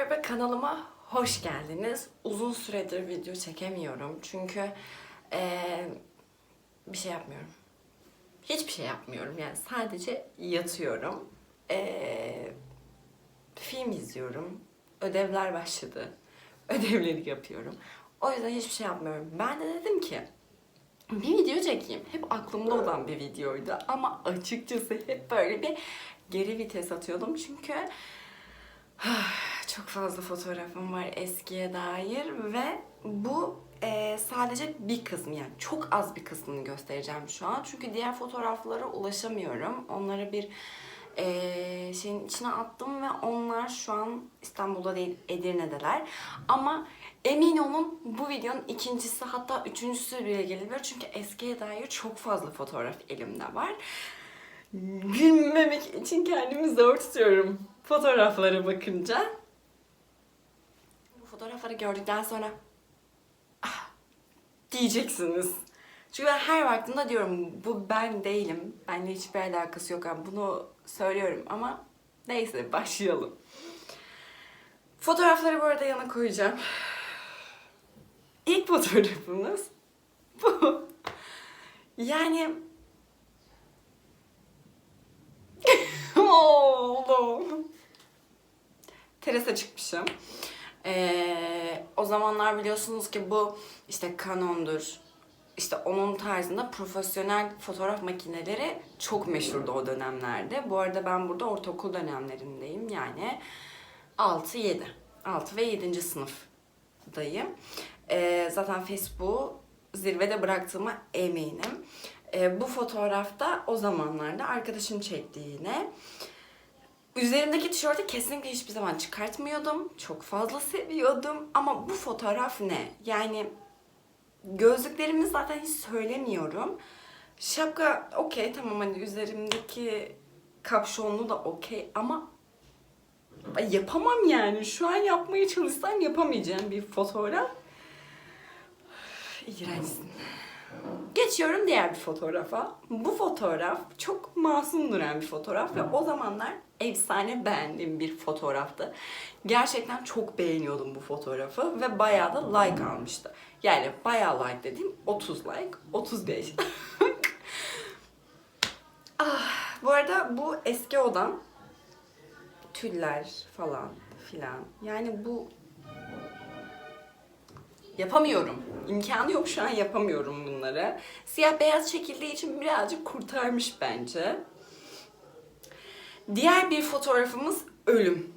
merhaba kanalıma hoş geldiniz. Uzun süredir video çekemiyorum çünkü eee, bir şey yapmıyorum. Hiçbir şey yapmıyorum yani sadece yatıyorum. Eee, film izliyorum. Ödevler başladı. Ödevleri yapıyorum. O yüzden hiçbir şey yapmıyorum. Ben de dedim ki bir video çekeyim. Hep aklımda olan bir videoydu ama açıkçası hep böyle bir geri vites atıyordum çünkü çok fazla fotoğrafım var eskiye dair ve bu e, sadece bir kısmı yani çok az bir kısmını göstereceğim şu an. Çünkü diğer fotoğraflara ulaşamıyorum. Onları bir e, şeyin içine attım ve onlar şu an İstanbul'da değil Edirne'deler. Ama emin olun bu videonun ikincisi hatta üçüncüsü bile gelebilir. Çünkü eskiye dair çok fazla fotoğraf elimde var. Gülmemek için kendimi zor tutuyorum fotoğraflara bakınca. Fotoğrafları gördükten sonra ah, diyeceksiniz. Çünkü ben her baktığımda diyorum bu ben değilim. Benimle hiçbir alakası yok. Yani bunu söylüyorum ama neyse başlayalım. Fotoğrafları bu arada yana koyacağım. İlk fotoğrafımız bu. Yani Oğlum. Terasa çıkmışım. Ee, o zamanlar biliyorsunuz ki bu işte Canon'dur. İşte onun tarzında profesyonel fotoğraf makineleri çok meşhurdu o dönemlerde. Bu arada ben burada ortaokul dönemlerindeyim. Yani 6-7. 6 ve 7. sınıftayım. Ee, zaten Facebook'u zirvede bıraktığıma eminim. Ee, bu fotoğrafta o zamanlarda arkadaşım çekti yine. Üzerimdeki tişörtü kesinlikle hiçbir zaman çıkartmıyordum. Çok fazla seviyordum. Ama bu fotoğraf ne? Yani gözlüklerimi zaten hiç söylemiyorum. Şapka okey tamam hani üzerimdeki kapşonlu da okey ama yapamam yani. Şu an yapmaya çalışsam yapamayacağım bir fotoğraf. İğrençsin. Geçiyorum diğer bir fotoğrafa. Bu fotoğraf çok masum duran bir fotoğraf ve o zamanlar efsane beğendiğim bir fotoğraftı. Gerçekten çok beğeniyordum bu fotoğrafı ve bayağı da like almıştı. Yani bayağı like dediğim 30 like, 35. ah, bu arada bu eski odam. Tüller falan filan. Yani bu Yapamıyorum. İmkanı yok şu an yapamıyorum bunları. Siyah beyaz çekildiği için birazcık kurtarmış bence. Diğer bir fotoğrafımız ölüm.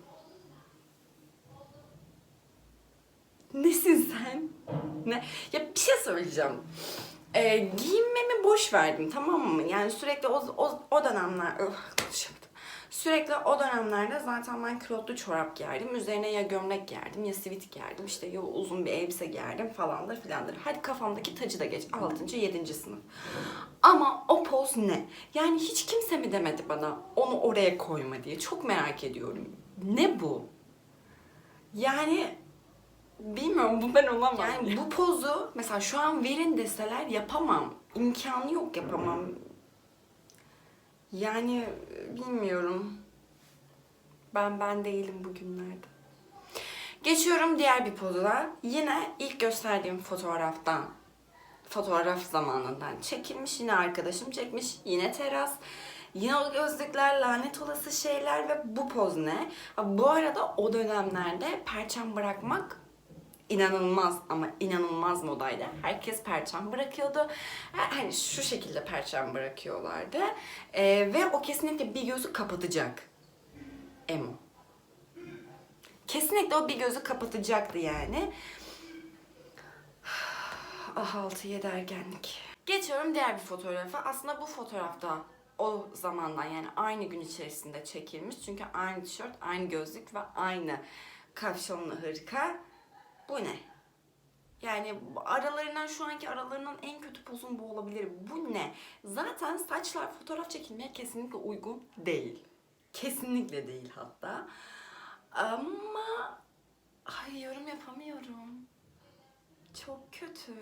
Nesin sen? Ne? Ya bir şey söyleyeceğim. Ee, giyinmemi boş verdim tamam mı? Yani sürekli o, o, o dönemler... Konuşamadım. Sürekli o dönemlerde zaten ben külotlu çorap giyerdim. Üzerine ya gömlek giyerdim ya sivit giyerdim. işte ya uzun bir elbise giyerdim falandır filandır. Hadi kafamdaki tacı da geç. 6. 7. sınıf. Ama o poz ne? Yani hiç kimse mi demedi bana onu oraya koyma diye. Çok merak ediyorum. Ne bu? Yani bilmiyorum bu ben olamam. Yani bu pozu mesela şu an verin deseler yapamam. İmkanı yok yapamam. Yani bilmiyorum. Ben ben değilim bugünlerde. Geçiyorum diğer bir poza. Yine ilk gösterdiğim fotoğraftan, fotoğraf zamanından çekilmiş. Yine arkadaşım çekmiş. Yine teras. Yine o gözlükler, lanet olası şeyler ve bu poz ne? Bu arada o dönemlerde perçem bırakmak inanılmaz ama inanılmaz modaydı. Herkes perçem bırakıyordu. Hani şu şekilde perçem bırakıyorlardı. Ee, ve o kesinlikle bir gözü kapatacak. Emo. Kesinlikle o bir gözü kapatacaktı yani. Ah 6-7 ergenlik. Geçiyorum diğer bir fotoğrafa. Aslında bu fotoğrafta o zamandan yani aynı gün içerisinde çekilmiş. Çünkü aynı tişört, aynı gözlük ve aynı kapşonlu hırka. Bu ne? Yani aralarından şu anki aralarından en kötü pozum bu olabilir. Bu ne? Zaten saçlar fotoğraf çekilmeye kesinlikle uygun değil. Kesinlikle değil hatta. Ama ay yorum yapamıyorum. Çok kötü.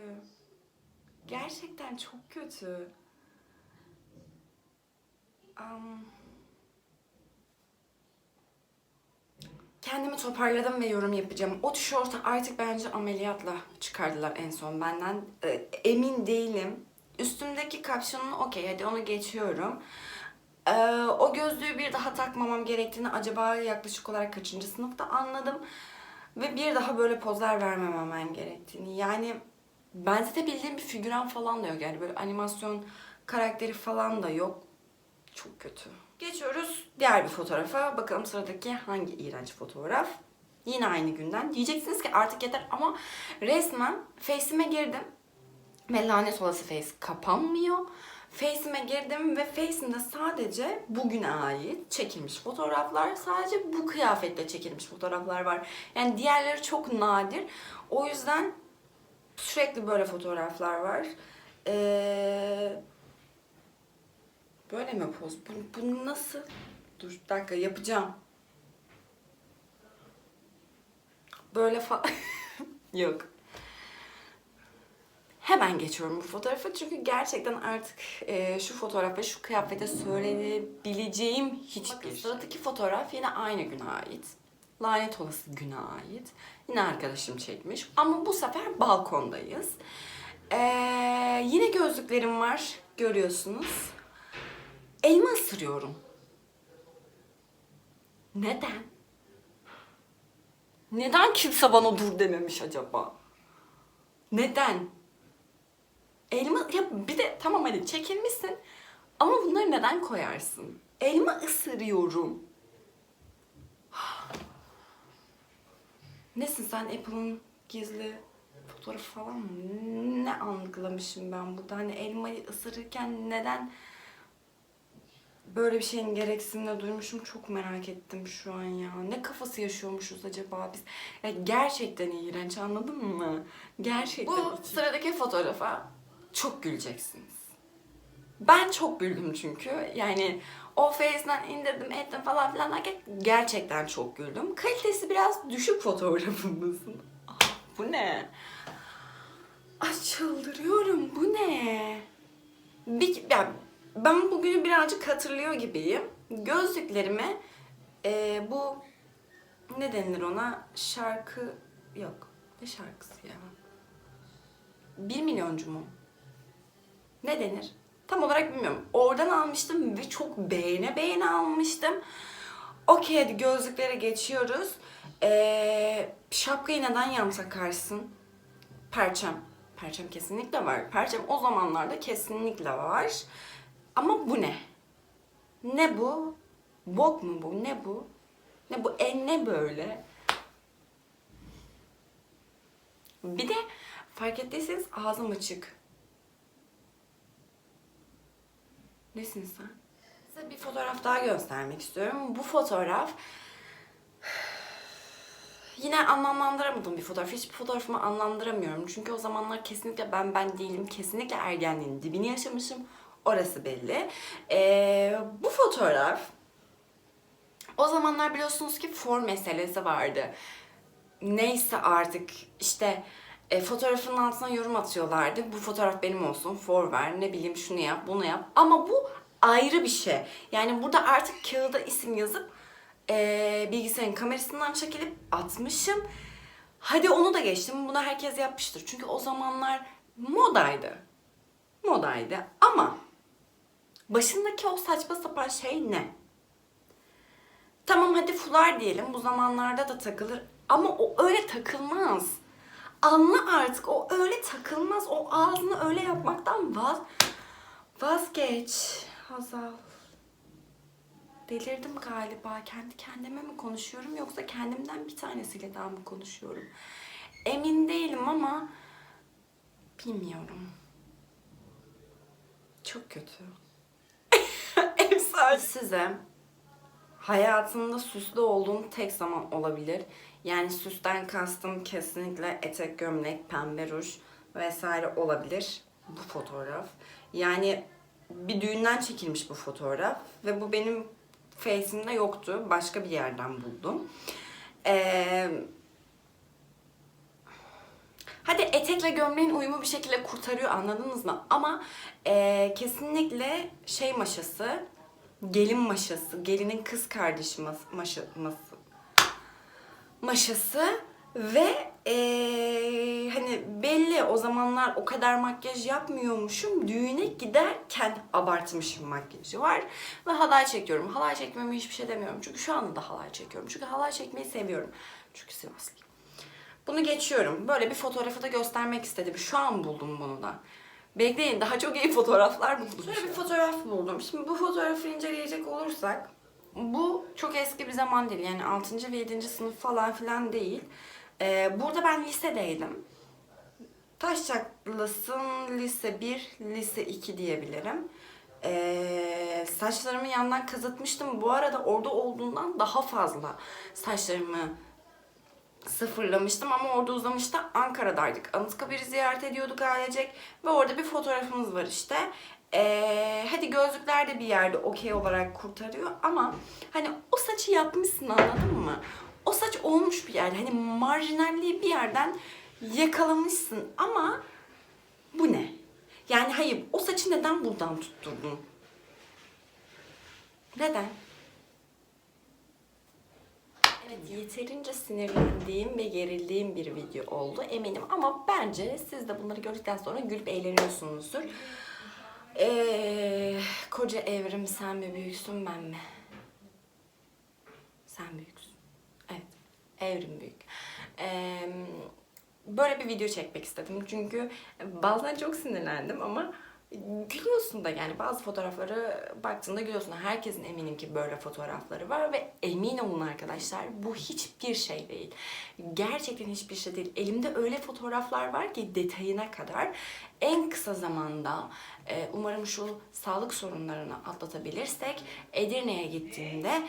Gerçekten çok kötü. Am, kendimi toparladım ve yorum yapacağım. O tişörtü artık bence ameliyatla çıkardılar en son benden. Ee, emin değilim. Üstümdeki kapşonun okey hadi onu geçiyorum. Ee, o gözlüğü bir daha takmamam gerektiğini acaba yaklaşık olarak kaçıncı sınıfta anladım. Ve bir daha böyle pozlar vermemem gerektiğini. Yani benzetebildiğim bir figüran falan da yok. Yani böyle animasyon karakteri falan da yok. Çok kötü. Geçiyoruz diğer bir fotoğrafa. Bakalım sıradaki hangi iğrenç fotoğraf. Yine aynı günden. Diyeceksiniz ki artık yeter ama resmen Face'ime girdim. Ve lanet olası Face kapanmıyor. Face'ime girdim ve Face'imde sadece bugüne ait çekilmiş fotoğraflar, sadece bu kıyafetle çekilmiş fotoğraflar var. Yani diğerleri çok nadir. O yüzden sürekli böyle fotoğraflar var. Ee, Böyle mi poz? Bu, bu nasıl? Dur bir dakika yapacağım. Böyle falan. Yok. Hemen geçiyorum bu fotoğrafa çünkü gerçekten artık e, şu fotoğraf ve şu kıyafete söyleyebileceğim hiçbir Sıradaki fotoğraf yine aynı güne ait. Lanet olası güne ait. Yine arkadaşım çekmiş. Ama bu sefer balkondayız. Ee, yine gözlüklerim var. Görüyorsunuz. Elma ısırıyorum. Neden? Neden kimse bana dur dememiş acaba? Neden? Elma ya bir de tamam hadi çekilmişsin ama bunları neden koyarsın? Elma ısırıyorum. Nesin sen Apple'ın gizli fotoğrafı falan mı? Ne algılamışım ben burada? Hani elmayı ısırırken neden böyle bir şeyin gereksinimini duymuşum çok merak ettim şu an ya. Ne kafası yaşıyormuşuz acaba biz? Ya gerçekten iğrenç anladın mı? Gerçekten. Bu sıradaki fotoğrafa çok güleceksiniz. Ben çok güldüm çünkü. Yani o Face'den indirdim ettim falan filan derken gerçekten çok güldüm. Kalitesi biraz düşük fotoğrafımızın. Ah, bu ne? Ay çıldırıyorum. Bu ne? Bir, ya ben bugünü birazcık hatırlıyor gibiyim. Gözlüklerime e, bu ne denir ona? Şarkı yok. Ne şarkısı ya? Bir milyoncu mu? Ne denir? Tam olarak bilmiyorum. Oradan almıştım ve çok beğene beğene almıştım. Okey hadi gözlüklere geçiyoruz. Ee, şapkayı neden yan takarsın? Perçem. Perçem kesinlikle var. Perçem o zamanlarda kesinlikle var. Ama bu ne? Ne bu? Bok mu bu? Ne bu? Ne bu? E ne böyle? Bir de fark ettiyseniz ağzım açık. Nesin sen? Size bir fotoğraf daha göstermek istiyorum. Bu fotoğraf yine anlamlandıramadığım bir fotoğraf. Hiçbir fotoğrafımı anlamlandıramıyorum. Çünkü o zamanlar kesinlikle ben ben değilim. Kesinlikle ergenliğin dibini yaşamışım. Orası belli. Ee, bu fotoğraf o zamanlar biliyorsunuz ki form meselesi vardı. Neyse artık işte e, fotoğrafın altına yorum atıyorlardı. Bu fotoğraf benim olsun, for ver, ne bileyim şunu yap, bunu yap. Ama bu ayrı bir şey. Yani burada artık kağıda isim yazıp e, bilgisayarın kamerasından çekilip atmışım. Hadi onu da geçtim. Bunu herkes yapmıştır. Çünkü o zamanlar modaydı. Modaydı. Ama başındaki o saçma sapan şey ne? Tamam hadi fular diyelim. Bu zamanlarda da takılır. Ama o öyle takılmaz. Anla artık o öyle takılmaz. O ağzını öyle yapmaktan vaz vazgeç. Hazal. Delirdim galiba. Kendi kendime mi konuşuyorum yoksa kendimden bir tanesiyle daha mı konuşuyorum? Emin değilim ama bilmiyorum. Çok kötü. Size hayatımda süslü olduğum tek zaman olabilir. Yani süsten kastım kesinlikle etek, gömlek, pembe ruj vesaire olabilir bu fotoğraf. Yani bir düğünden çekilmiş bu fotoğraf ve bu benim face'imde yoktu. Başka bir yerden buldum. Ee, hadi etekle gömleğin uyumu bir şekilde kurtarıyor anladınız mı? Ama ee, kesinlikle şey maşası, gelin maşası, gelinin kız kardeşi mas- maşası ve eee, hani belli o zamanlar o kadar makyaj yapmıyormuşum. Düğüne giderken abartmışım makyajı var. Ve halay çekiyorum. Halay çekmeme hiçbir şey demiyorum. Çünkü şu anda da halay çekiyorum. Çünkü halay çekmeyi seviyorum. Çünkü Sivaslıyım. Bunu geçiyorum. Böyle bir fotoğrafı da göstermek istedim. Şu an buldum bunu da. Bekleyin daha çok iyi fotoğraflar buldum. Şöyle bir fotoğraf buldum. Şimdi bu fotoğrafı inceleyecek olursak bu çok eski bir zaman değil. Yani 6. ve 7. sınıf falan filan değil. Ee, burada ben lisedeydim. Taşçaklısın lise 1, lise 2 diyebilirim. Ee, saçlarımı yandan kazıtmıştım. Bu arada orada olduğundan daha fazla saçlarımı sıfırlamıştım ama orada uzamıştı. Ankara'daydık. Anıtkabir'i ziyaret ediyorduk ailecek ve orada bir fotoğrafımız var işte. Ee, hadi gözlükler de bir yerde okey olarak kurtarıyor ama hani o saçı yapmışsın anladın mı? O saç olmuş bir yerde. Hani marjinalliği bir yerden yakalamışsın ama bu ne? Yani hayır o saçı neden buradan tutturdun? Neden? Evet yeterince sinirlendiğim ve gerildiğim bir video oldu eminim ama bence siz de bunları gördükten sonra gülüp eğleniyorsunuzdur. Ee, koca evrim sen mi büyüksün ben mi? Sen büyüksün. Evet. Evrim büyük. Ee, böyle bir video çekmek istedim çünkü bazen çok sinirlendim ama gülüyorsun da yani bazı fotoğrafları baktığında gülüyorsun. Herkesin eminim ki böyle fotoğrafları var ve emin olun arkadaşlar bu hiçbir şey değil. Gerçekten hiçbir şey değil. Elimde öyle fotoğraflar var ki detayına kadar en kısa zamanda e, umarım şu sağlık sorunlarını atlatabilirsek Edirne'ye gittiğimde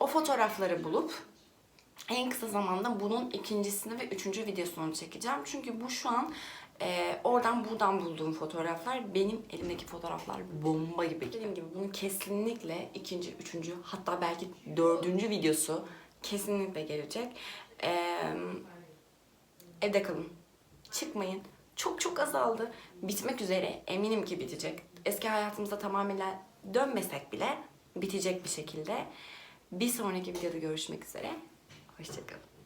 o fotoğrafları bulup en kısa zamanda bunun ikincisini ve üçüncü videosunu çekeceğim. Çünkü bu şu an e, oradan buradan bulduğum fotoğraflar. Benim elimdeki fotoğraflar bomba gibi. Dediğim gibi bunun kesinlikle ikinci, üçüncü hatta belki dördüncü videosu kesinlikle gelecek. E, evde kalın. Çıkmayın. Çok çok azaldı. Bitmek üzere. Eminim ki bitecek. Eski hayatımıza tamamıyla dönmesek bile bitecek bir şekilde. Bir sonraki videoda görüşmek üzere. Hoşçakalın.